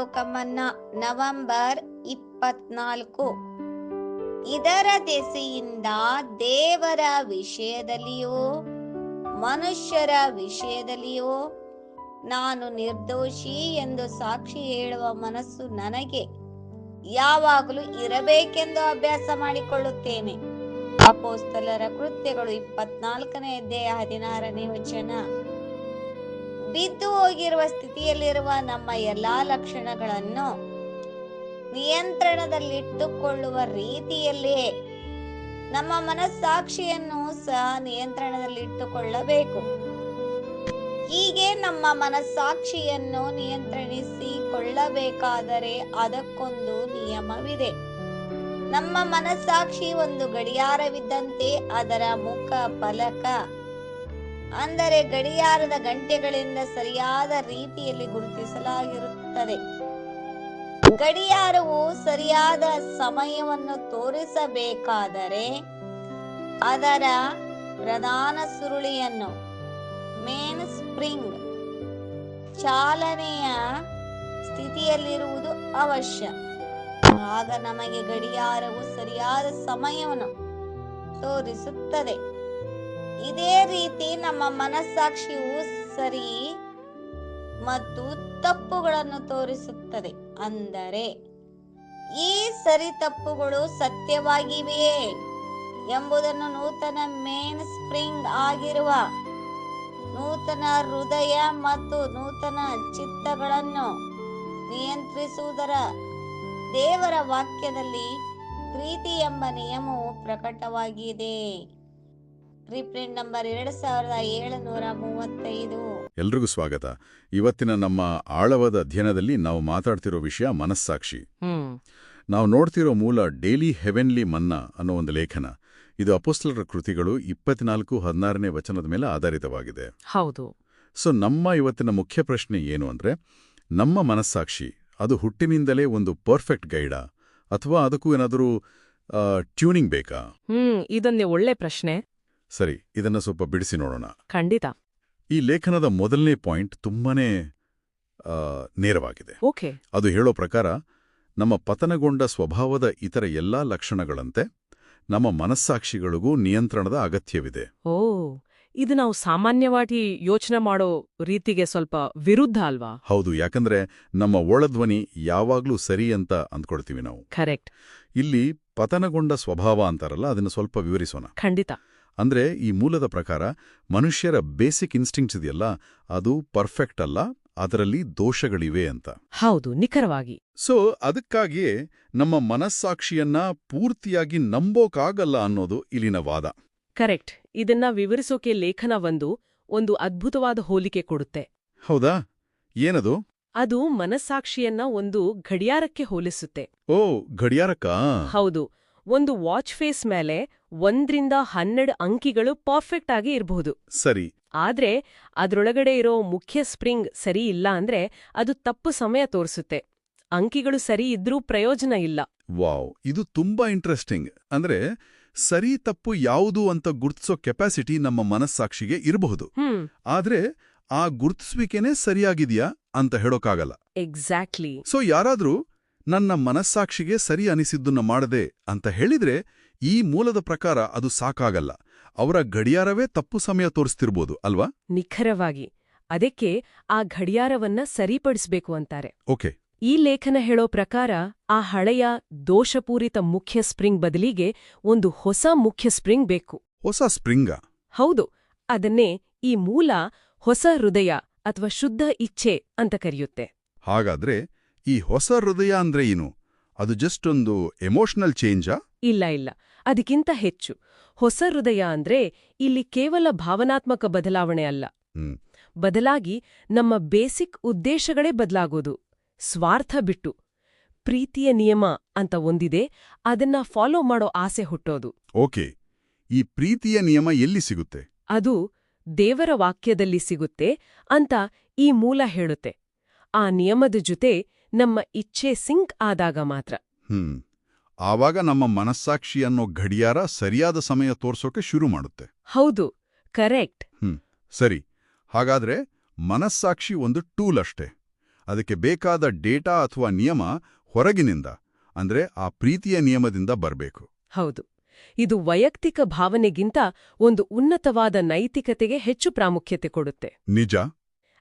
ಪರಲೋಕಮನ್ನ November ಇಪ್ಪತ್ನಾಲ್ಕು. ಇದರ ದೆಸೆಯಿಂದ ದೇವರ ವಿಷಯದಲ್ಲಿಯೋ, ಮನುಷ್ಯರ ವಿಷಯದಲ್ಲಿಯೋ ನಾನು ನಿರ್ದೋಷಿ ಎಂದು ಸಾಕ್ಷಿ ಹೇಳುವ ಮನಸ್ಸು ನನಗೆ ಯಾವಾಗಲೂ ಇರಬೇಕೆಂದು ಅಭ್ಯಾಸ ಮಾಡಿಕೊಳ್ಳುತ್ತೇನೆ. ಅಪೋಸ್ತಲರ ಕೃತ್ಯಗಳು ಇಪ್ಪತ್ನಾಲ್ಕನೇ ಅಧ್ಯಾಯ ಹದಿನಾರನೇ ವಚನ. ಬಿದ್ದು ಹೋಗಿರುವ ಸ್ಥಿತಿಯಲ್ಲಿರುವ ನಮ್ಮ ಎಲ್ಲಾ ಲಕ್ಷಣಗಳನ್ನು ನಿಯಂತ್ರಣದಲ್ಲಿಟ್ಟುಕೊಳ್ಳುವ ರೀತಿಯಲ್ಲಿಯೇ ನಮ್ಮ ಮನಸ್ಸಾಕ್ಷಿಯನ್ನು ಸಹ ನಿಯಂತ್ರಣದಲ್ಲಿಟ್ಟುಕೊಳ್ಳಬೇಕು. ಹೀಗೆ ನಮ್ಮ ಮನಸ್ಸಾಕ್ಷಿಯನ್ನು ನಿಯಂತ್ರಣಿಸಿಕೊಳ್ಳಬೇಕಾದರೆ ಅದಕ್ಕೊಂದು ನಿಯಮವಿದೆ. ನಮ್ಮ ಮನಸ್ಸಾಕ್ಷಿ ಒಂದು ಗಡಿಯಾರವಿದ್ದಂತೆ ಅದರ ಮುಖ ಫಲಕ ಅಂದರೆ ಗಡಿಯಾರದ ಗಂಟೆಗಳಿಂದ ಸರಿಯಾದ ರೀತಿಯಲ್ಲಿ ಗುರುತಿಸಲಾಗಿರುತ್ತದೆ. ಗಡಿಯಾರವು ಸರಿಯಾದ ಸಮಯವನ್ನು ತೋರಿಸಬೇಕಾದರೆ ಅದರ ಪ್ರಧಾನ ಸುರುಳಿಯನ್ನು ಮೇನ್ ಸ್ಪ್ರಿಂಗ್ ಚಾಲನೆಯ ಸ್ಥಿತಿಯಲ್ಲಿರುವುದು ಅವಶ್ಯ. ಆಗ ನಮಗೆ ಗಡಿಯಾರವು ಸರಿಯಾದ ಸಮಯವನ್ನು ತೋರಿಸುತ್ತದೆ. ಇದೇ ರೀತಿ ನಮ್ಮ ಮನಸ್ಸಾಕ್ಷಿಯು ಸರಿ ಮತ್ತು ತಪ್ಪುಗಳನ್ನು ತೋರಿಸುತ್ತದೆ. ಅಂದರೆ, ಈ ಸರಿ ತಪ್ಪುಗಳು ಸತ್ಯವಾಗಿವೆಯೇ ಎಂಬುದನ್ನು ನೂತನ ಮೇನ್ ಸ್ಪ್ರಿಂಗ್ ಆಗಿರುವ ನೂತನ ಹೃದಯ ಮತ್ತು ನೂತನ ಚಿತ್ತಗಳನ್ನು ನಿಯಂತ್ರಿಸುವುದರ ದೇವರ ವಾಕ್ಯದಲ್ಲಿ ಪ್ರೀತಿ ಎಂಬ ನಿಯಮವು ಪ್ರಕಟವಾಗಿದೆ. ರೀಪ್ರಿಂಟ್ ನಂಬರ್ ಎರಡು ಸಾವಿರದ ಏಳುನೂರ ಮೂವತ್ತೈದು. ಎಲ್ರಿಗೂ ಸ್ವಾಗತ. ಇವತ್ತಿನ ನಮ್ಮ ಆಳವಾದ ಅಧ್ಯಯನದಲ್ಲಿ ನಾವು ಮಾತಾಡ್ತಿರೋ ವಿಷಯ ಮನಸ್ಸಾಕ್ಷಿ. ಹ್ಮ್. ನಾವು ನೋಡ್ತಿರೋ ಮೂಲ ಡೇಲಿ ಹೆವೆನ್ಲಿ ಮನ್ನಾ ಅನ್ನೋ ಒಂದು ಲೇಖನ. ಇದು ಅಪೋಸ್ಟಲರ ಕೃತಿಗಳು ಇಪ್ಪತ್ನಾಲ್ಕು ಹದಿನಾರನೇ ವಚನದ ಮೇಲೆ ಆಧಾರಿತವಾಗಿದೆ. ಹೌದು. ಸೊ ನಮ್ಮ ಇವತ್ತಿನ ಮುಖ್ಯ ಪ್ರಶ್ನೆ ಏನು ಅಂದ್ರೆ ನಮ್ಮ ಮನಸ್ಸಾಕ್ಷಿ ಅದು ಹುಟ್ಟಿನಿಂದಲೇ ಒಂದು ಪರ್ಫೆಕ್ಟ್ ಗೈಡಾ ಅಥವಾ ಅದಕ್ಕೂ ಏನಾದರೂ ಟ್ಯೂನಿಂಗ್ ಬೇಕಾ? ಹ್ಮ್ ಇದೊಂದೇ ಒಳ್ಳೆ ಪ್ರಶ್ನೆ. ಸರಿ ಇದನ್ನ ಸ್ವಲ್ಪ ಬಿಡಿಸಿ ನೋಡೋಣ. ಖಂಡಿತ. ಈ ಲೇಖನದ ಮೊದಲನೇ ಪಾಯಿಂಟ್ ತುಂಬಾನೇ ನೇರವಾಗಿದೆ. ಓಕೆ. ಅದು ಹೇಳೋ ಪ್ರಕಾರ ನಮ್ಮ ಪತನಗೊಂಡ ಸ್ವಭಾವದ ಇತರ ಎಲ್ಲಾ ಲಕ್ಷಣಗಳಂತೆ ನಮ್ಮ ಮನಸ್ಸಾಕ್ಷಿಗಳಿಗೂ ನಿಯಂತ್ರಣದ ಅಗತ್ಯವಿದೆ. ಓ ಇದು ನಾವು ಸಾಮಾನ್ಯವಾಗಿ ಯೋಚನೆ ಮಾಡೋ ರೀತಿಗೆ ಸ್ವಲ್ಪ ವಿರುದ್ಧ ಅಲ್ವಾ? ಹೌದು ಯಾಕಂದ್ರೆ ನಮ್ಮ ಒಳಧ್ವನಿ ಯಾವಾಗ್ಲೂ ಸರಿ ಅಂತ ಅಂದ್ಕೊಳ್ತೀವಿ ನಾವು. ಕರೆಕ್ಟ್. ಇಲ್ಲಿ ಪತನಗೊಂಡ ಸ್ವಭಾವ ಅಂತಾರಲ್ಲ ಅದನ್ನು ಸ್ವಲ್ಪ ವಿವರಿಸೋಣ. ಖಂಡಿತ. ಅಂದ್ರೆ ಈ ಮೂಲದ ಪ್ರಕಾರ ಮನುಷ್ಯರ ಬೇಸಿಕ್ ಇನ್ಸ್ಟಿಂಕ್ಟ್ಸ್ ಇದೆಯಲ್ಲ ಅದು ಪರ್ಫೆಕ್ಟ್ ಅಲ್ಲ ಅದರಲ್ಲಿ ದೋಷಗಳಿವೆ ಅಂತ. ಹೌದು ನಿಖರವಾಗಿ. ಸೊ ಅದಕ್ಕಾಗಿಯೇ ನಮ್ಮ ಮನಸ್ಸಾಕ್ಷಿಯನ್ನ ಪೂರ್ತಿಯಾಗಿ ನಂಬೋಕಾಗಲ್ಲ ಅನ್ನೋದು ಇಲ್ಲಿನ ವಾದ. ಕರೆಕ್ಟ್. ಇದನ್ನ ವಿವರಿಸೋಕೆ ಲೇಖನ ಒಂದು ಒಂದು ಅದ್ಭುತವಾದ ಹೋಲಿಕೆ ಕೊಡುತ್ತೆ. ಹೌದಾ? ಏನದು? ಅದು ಮನಸ್ಸಾಕ್ಷಿಯನ್ನ ಒಂದು ಗಡಿಯಾರಕ್ಕೆ ಹೋಲಿಸುತ್ತೆ. ಓ ಗಡಿಯಾರಕ್ಕ? ಹೌದು. ಒಂದು ವಾಚ್ ಫೇಸ್ ಮೇಲೆ ಒಂದ್ರಿಂದ ಹನ್ನೆರಡು ಅಂಕಿಗಳು ಪರ್ಫೆಕ್ಟ್ ಆಗಿ ಇರಬಹುದು. ಸರಿ. ಆದ್ರೆ ಅದರೊಳಗಡೆ ಇರೋ ಮುಖ್ಯ ಸ್ಪ್ರಿಂಗ್ ಸರಿ ಇಲ್ಲ ಅಂದ್ರೆ ಅದು ತಪ್ಪು ಸಮಯ ತೋರಿಸುತ್ತೆ. ಅಂಕಿಗಳು ಸರಿ ಇದ್ರೂ ಪ್ರಯೋಜನ ಇಲ್ಲ. ವಾವ್ ಇದು ತುಂಬಾ ಇಂಟ್ರೆಸ್ಟಿಂಗ್ ಅಂದ್ರೆ ಸರಿ ತಪ್ಪು ಯಾವುದು ಅಂತ ಗುರುತಿಸೋ ಕೆಪಾಸಿಟಿ ನಮ್ಮ ಮನಸ್ಸಾಕ್ಷಿಗೆ ಇರಬಹುದು. ಆದ್ರೆ ಆ ಗುರ್ತಿಸುವಿಕೆನೇ ಸರಿಯಾಗಿದೆಯಾ ಅಂತ ಹೇಳೋಕ್ಕಾಗಲ್ಲ. ಎಕ್ಸಾಕ್ಟ್ಲಿ ಸೊ ಯಾರಾದ್ರೂ ನನ್ನ ಮನಸ್ಸಾಕ್ಷಿಗೆ ಸರಿ ಅನಿಸಿದ್ದನ್ನು ಮಾಡದೆ ಅಂತ ಹೇಳಿದ್ರೆ ಈ ಮೂಲದ ಪ್ರಕಾರ ಅದು ಸಾಕಾಗಲ್ಲ. ಅವರ ಗಡಿಯಾರವೇ ತಪ್ಪು ಸಮಯ ತೋರಿಸ್ತಿರ್ಬೋದು ಅಲ್ವಾ? ನಿಖರವಾಗಿ. ಅದಕ್ಕೆ ಆ ಗಡಿಯಾರವನ್ನ ಸರಿಪಡಿಸ್ಬೇಕು ಅಂತಾರೆ. ಓಕೆ. ಈ ಲೇಖನ ಹೇಳೋ ಪ್ರಕಾರ ಆ ಹಳೆಯ ದೋಷಪೂರಿತ ಮುಖ್ಯ ಸ್ಪ್ರಿಂಗ್ ಬದಲಿಗೆ ಒಂದು ಹೊಸ ಮುಖ್ಯ ಸ್ಪ್ರಿಂಗ್ ಬೇಕು. ಹೊಸ ಸ್ಪ್ರಿಂಗ? ಹೌದು. ಅದನ್ನೇ ಈ ಮೂಲ ಹೊಸ ಹೃದಯ ಅಥವಾ ಶುದ್ಧ ಇಚ್ಛೆ ಅಂತ ಕರೆಯುತ್ತೆ. ಹಾಗಾದ್ರೆ ಈ ಹೊಸ ಹೃದಯ ಅಂದ್ರೆ ಏನು? ಅದು ಜಸ್ಟ್ ಒಂದು ಎಮೋಷನಲ್ ಚೇಂಜಾ ಇಲ್ಲ ಇಲ್ಲ. ಅದಕ್ಕಿಂತ ಹೆಚ್ಚು. ಹೊಸ ಹೃದಯ ಅಂದ್ರೆ ಇಲ್ಲಿ ಕೇವಲ ಭಾವನಾತ್ಮಕ ಬದಲಾವಣೆ ಅಲ್ಲ. ಬದಲಾಗಿ ನಮ್ಮ ಬೇಸಿಕ್ ಉದ್ದೇಶಗಳೇ ಬದಲಾಗೋದು. ಸ್ವಾರ್ಥ ಬಿಟ್ಟು. ಪ್ರೀತಿಯ ನಿಯಮ ಅಂತ ಒಂದಿದೆ ಅದನ್ನ ಫಾಲೋ ಮಾಡೋ ಆಸೆ ಹುಟ್ಟೋದು. ಓಕೆ. ಈ ಪ್ರೀತಿಯ ನಿಯಮ ಎಲ್ಲಿ ಸಿಗುತ್ತೆ? ಅದು ದೇವರ ವಾಕ್ಯದಲ್ಲಿ ಸಿಗುತ್ತೆ ಅಂತ ಈ ಮೂಲ ಹೇಳುತ್ತೆ. ಆ ನಿಯಮದ ಜೊತೆ ನಮ್ಮ ಇಚ್ಛೆ ಸಿಂಕ್ ಆದಾಗ ಮಾತ್ರ. ಹ್ಮ್. ಆವಾಗ ನಮ್ಮ ಮನಸ್ಸಾಕ್ಷಿ ಅನ್ನೋ ಗಡಿಯಾರ ಸರಿಯಾದ ಸಮಯ ತೋರ್ಸೋಕೆ ಶುರು ಮಾಡುತ್ತೆ. ಹೌದು. ಕರೆಕ್ಟ್. ಹ್ಮ್. ಸರಿ. ಹಾಗಾದ್ರೆ ಮನಸ್ಸಾಕ್ಷಿ ಒಂದು ಟೂಲ್ ಅಷ್ಟೇ. ಅದಕ್ಕೆ ಬೇಕಾದ ಡೇಟಾ ಅಥವಾ ನಿಯಮ ಹೊರಗಿನಿಂದ ಅಂದ್ರೆ ಆ ಪ್ರೀತಿಯ ನಿಯಮದಿಂದ ಬರಬೇಕು. ಹೌದು. ಇದು ವೈಯಕ್ತಿಕ ಭಾವನೆಗಿಂತ ಒಂದು ಉನ್ನತವಾದ ನೈತಿಕತೆಗೆ ಹೆಚ್ಚು ಪ್ರಾಮುಖ್ಯತೆ ಕೊಡುತ್ತೆ. ನಿಜ.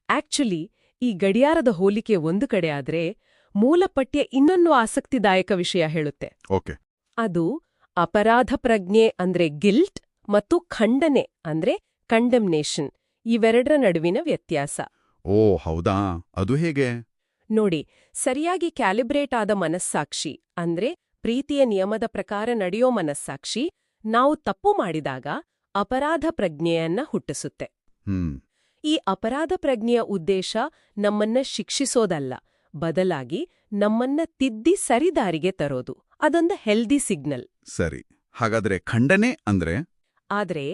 ಆಕ್ಚುಲಿ ಈ ಗಡಿಯಾರದ ಹೋಲಿಕೆ ಒಂದು ಕಡೆ ಆದ್ರೆ ಮೂಲಪಠ್ಯ ಇನ್ನೊಂದು ಆಸಕ್ತಿದಾಯಕ ವಿಷಯ ಹೇಳುತ್ತೆ. ಓಕೆ. ಅದು ಅಪರಾಧ ಪ್ರಜ್ಞೆ ಅಂದ್ರೆ ಗಿಲ್ಟ್ ಮತ್ತು ಖಂಡನೆ ಅಂದ್ರೆ ಕಂಡೆಮ್ನೇಷನ್ ಇವೆರಡರ ನಡುವಿನ ವ್ಯತ್ಯಾಸ. ಓ ಹೌದಾ? ಅದು ಹೇಗೆ? ನೋಡಿ ಸರಿಯಾಗಿ ಕ್ಯಾಲಿಬ್ರೇಟ್ ಆದ ಮನಸ್ಸಾಕ್ಷಿ ಅಂದ್ರೆ ಪ್ರೀತಿಯ ನಿಯಮದ ಪ್ರಕಾರ ನಡೆಯೋ ಮನಸ್ಸಾಕ್ಷಿ ನಾವು ತಪ್ಪು ಮಾಡಿದಾಗ ಅಪರಾಧ ಪ್ರಜ್ಞೆಯನ್ನ ಹುಟ್ಟಿಸುತ್ತೆ. ಹ್ಮ್. ಈ ಅಪರಾಧ ಪ್ರಜ್ಞೆಯ ಉದ್ದೇಶ ನಮ್ಮನ್ನ ಶಿಕ್ಷಿಸೋದಲ್ಲ ಬದಲಾಗಿ ನಮ್ಮನ್ನ ತಿದ್ದಿ ಸರಿದಾರಿಗೆ ತರೋದು. ಅದೊಂದು ಹೆಲ್ದಿ ಸಿಗ್ನಲ್ ಸರಿ ಹಾಗಾದ್ರೆ ಖಂಡನೆ ಅಂದ್ರೆ? ಆದ್ರೆ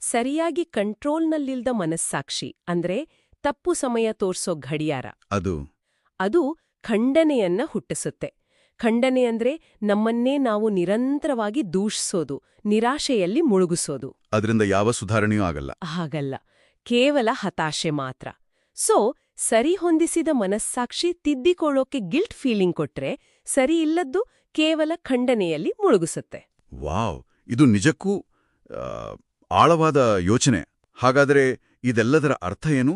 ಸರಿಯಾಗಿ ಕಂಟ್ರೋಲ್ನಲ್ಲಿಲ್ದ ಮನಸ್ಸಾಕ್ಷಿ ಅಂದ್ರೆ ತಪ್ಪು ಸಮಯ ತೋರ್ಸೋ ಗಡಿಯಾರ. ಅದು? ಅದು ಖಂಡನೆಯನ್ನ ಹುಟ್ಟಿಸುತ್ತೆ. ಖಂಡನೆ ಅಂದ್ರೆ ನಮ್ಮನ್ನೇ ನಾವು ನಿರಂತರವಾಗಿ ದೂಷಿಸೋದು ನಿರಾಶೆಯಲ್ಲಿ ಮುಳುಗಿಸೋದು. ಅದರಿಂದ ಯಾವ ಸುಧಾರಣೆಯೂ ಆಗಲ್ಲ. ಹಾಗಲ್ಲ. ಕೇವಲ ಹತಾಶೆ ಮಾತ್ರ. ಸೊ ಸರಿ ಹೊಂದಿಸಿದ ಮನಸ್ಸಾಕ್ಷಿ ತಿದ್ದಿಕೊಳ್ಳೋಕೆ ಗಿಲ್ಟ್ ಫೀಲಿಂಗ್ ಕೊಟ್ರೆ ಸರಿ ಇಲ್ಲದ್ದು ಕೇವಲ ಖಂಡನೆಯಲ್ಲಿ ಮುಳುಗಿಸುತ್ತೆ. ವಾವ್ ಇದು ನಿಜಕ್ಕೂ ಆಳವಾದ ಯೋಚನೆ. ಹಾಗಾದರೆ ಇದೆಲ್ಲದರ ಅರ್ಥ ಏನು?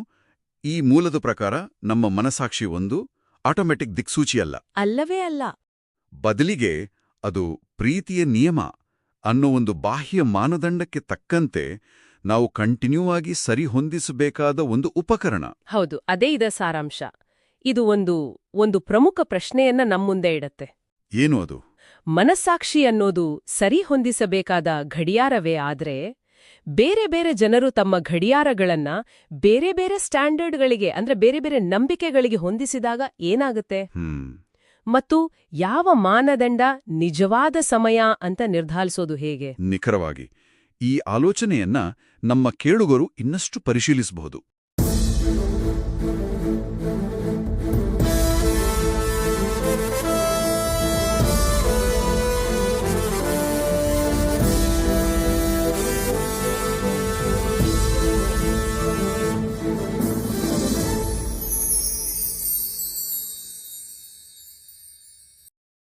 ಈ ಮೂಲದ ಪ್ರಕಾರ ನಮ್ಮ ಮನಸಾಕ್ಷಿ ಒಂದು ಆಟೋಮೆಟಿಕ್ ದಿಕ್ಸೂಚಿಯಲ್ಲ ಅಲ್ಲವೇ ಅಲ್ಲ. ಬದಲಿಗೆ ಅದು ಪ್ರೀತಿಯ ನಿಯಮ ಅನ್ನೋ ಒಂದು ಬಾಹ್ಯ ಮಾನದಂಡಕ್ಕೆ ತಕ್ಕಂತೆ ನಾವು ಕಂಟಿನ್ಯೂ ಆಗಿ ಸರಿ ಹೊಂದಿಸಬೇಕಾದ ಒಂದು ಉಪಕರಣ. ಹೌದು ಅದೇ ಇದ ಸಾರಾಂಶ. ಇದು ಒಂದು ಒಂದು ಪ್ರಮುಖ ಪ್ರಶ್ನೆಯನ್ನ ನಮ್ಮುಂದೆ ಇಡತ್ತೆ. ಏನು ಅದು? ಮನಸ್ಸಾಕ್ಷಿ ಅನ್ನೋದು ಸರಿ ಹೊಂದಿಸಬೇಕಾದ ಗಡಿಯಾರವೇ ಆದ್ರೆ ಬೇರೆ ಬೇರೆ ಜನರು ತಮ್ಮ ಗಡಿಯಾರಗಳನ್ನ ಬೇರೆ ಬೇರೆ ಸ್ಟ್ಯಾಂಡರ್ಡ್ಗಳಿಗೆ ಅಂದ್ರೆ ಬೇರೆ ಬೇರೆ ನಂಬಿಕೆಗಳಿಗೆ ಹೊಂದಿಸಿದಾಗ ಏನಾಗುತ್ತೆ? ಹ್ಮ್. ಮತ್ತು ಯಾವ ಮಾನದಂಡ ನಿಜವಾದ ಸಮಯ ಅಂತ ನಿರ್ಧಾರಿಸೋದು ಹೇಗೆ? ನಿಖರವಾಗಿ ಈ ಆಲೋಚನೆಯನ್ನ ನಮ್ಮ ಕೇಳುಗರು ಇನ್ನಷ್ಟು ಪರಿಶೀಲಿಸಬಹುದು.